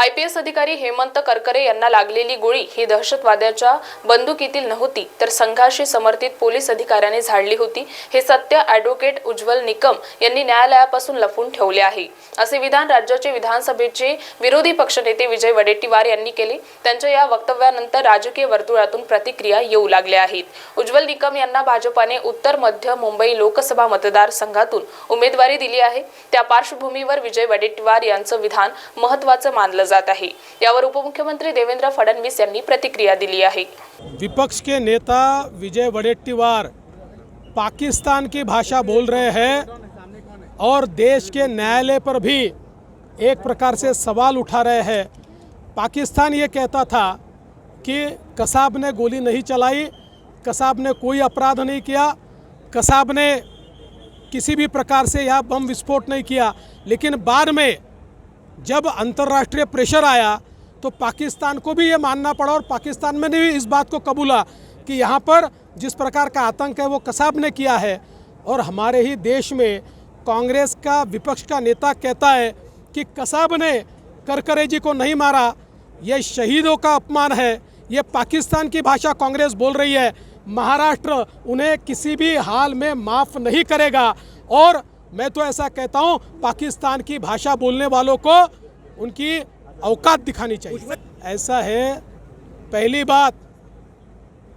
IPS अधिकारी हेमंत करकरे यांना लागलेली गोळी ही दहशतवाद्याच्या बंदुकीतील नव्हती तर संघाशी समर्थित पोलीस अधिकाऱ्याने झाडली होती. हे सत्य ॲडव्होकेट उज्ज्वल निकम यांनी न्यायालयापासून लपवून ठेवले आहे. असे विधान राज्याचे विधानसभेचे विरोधी पक्षनेते विजय वडेट्टीवार यांनी केले. त्यांच्या या वक्तव्यानंतर राजकीय वर्तुळातून प्रतिक्रिया येऊ लागल्या आहेत. उज्ज्वल निकम यांना भाजपाने उत्तर मध्य मुंबई लोकसभा मतदारसंघातून उमेदवारी दिली आहे. त्या पार्श्वभूमीवर विजय वडेट्टीवार यांचं विधान महत्त्वाचं मानलं जात आहे. यावर उपमुख्यमंत्री देवेंद्र फडणवीस यांनी प्रतिक्रिया दिली आहे. विपक्ष के नेता विजय वडेट्टीवार पाकिस्तान की भाषा बोल रहे हैं और देश के न्यायालय पर भी एक प्रकार से सवाल उठा रहे हैं। पाकिस्तान ये कहता था कि कसाब ने गोली नहीं चलाई, कसाब ने कोई अपराध नहीं किया, कसाब ने किसी भी प्रकार से यह बम विस्फोट नहीं किया। लेकिन बाद में जब अंतर्राष्ट्रीय प्रेशर आया तो पाकिस्तान को भी ये मानना पड़ा और पाकिस्तान में भी इस बात को कबूला कि यहाँ पर जिस प्रकार का आतंक है, वो कसाब ने किया है। और हमारे ही देश में कांग्रेस का विपक्ष का नेता कहता है कि कसाब ने करकरे जी को नहीं मारा। ये शहीदों का अपमान है। ये पाकिस्तान की भाषा कांग्रेस बोल रही है। महाराष्ट्र उन्हें किसी भी हाल में माफ़ नहीं करेगा। और मैं तो ऐसा कहता हूँ पाकिस्तान की भाषा बोलने वालों को उनकी औकात दिखानी चाहिए। ऐसा है पहली बात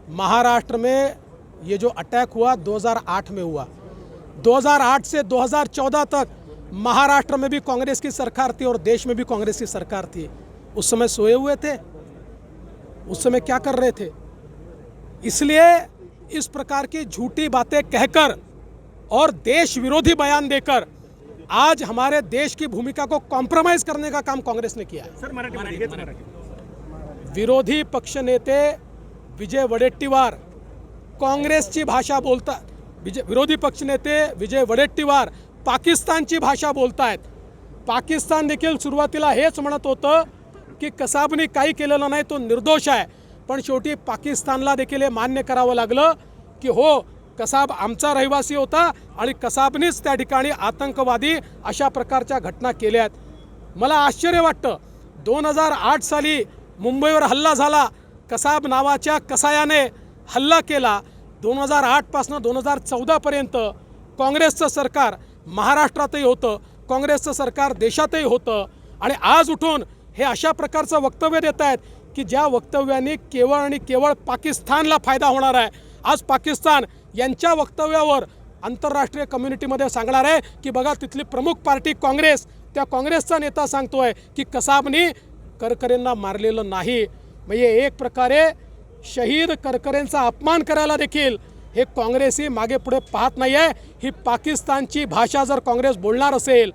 महाराष्ट्र में ये जो अटैक हुआ 2008 में हुआ। 2008 से 2014 तक महाराष्ट्र में भी कांग्रेस की सरकार थी और देश में भी कांग्रेस की सरकार थी। उस समय सोए हुए थे उस समय क्या कर रहे थे? इसलिए इस प्रकार की झूठी बातें कहकर और देश विरोधी बयान देकर आज हमारे देश की भूमिका को कॉम्प्रोमाइज करने का काम कांग्रेस ने किया है। विरोधी पक्षनेते विजय वडेट्टीवार काँग्रेसची भाषा बोलता विजय विरोधी पक्षनेते विजय वडेट्टीवार पाकिस्तानची भाषा बोलतायत. पाकिस्तान देखील सुरुवातीला हेच म्हणत होतं की कसाबनी काही केलेलं नाही तो निर्दोष आहे. पण शेवटी पाकिस्तानला देखील हे मान्य करावं लागलं की हो कसाब आमचा रहिवासी होता आणि कसाबनेच त्या ठिकाणी आतंकवादी अशा प्रकारच्या घटना केल्या आहेत. मला आश्चर्य वाटतं दोन हजार आठ साली मुंबईवर हल्ला झाला कसाब नावाच्या कसायाने हल्ला केला. दोन हजार आठपासनं दोन हजार चौदापर्यंत काँग्रेसचं सरकार महाराष्ट्रातही होतं काँग्रेसचं सरकार देशातही होतं. आणि आज उठून हे अशा प्रकारचं वक्तव्य देत आहेत की ज्या वक्तव्याने केवळ आणि केवळ पाकिस्तानला फायदा होणार आहे. आज पाकिस्तान यांच्या वक्तव्यावर आंतरराष्ट्रीय कम्युनिटीमध्ये सांगणार आहे की बघा तिथली प्रमुख पार्टी काँग्रेस त्या काँग्रेसचा नेता सांगतोय की कसाबनी करकरेंना मारलेलं नाही. म्हणजे एक प्रकारे शहीद करकरेंचा अपमान करायला देखील हे काँग्रेसही मागे पुढे पाहत नाही आहे ही पाकिस्तानची भाषा जर काँग्रेस बोलणार असेल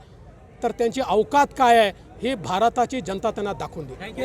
तर त्यांची अवकात काय आहे ही भारताची जनता त्यांना दाखवून देईल.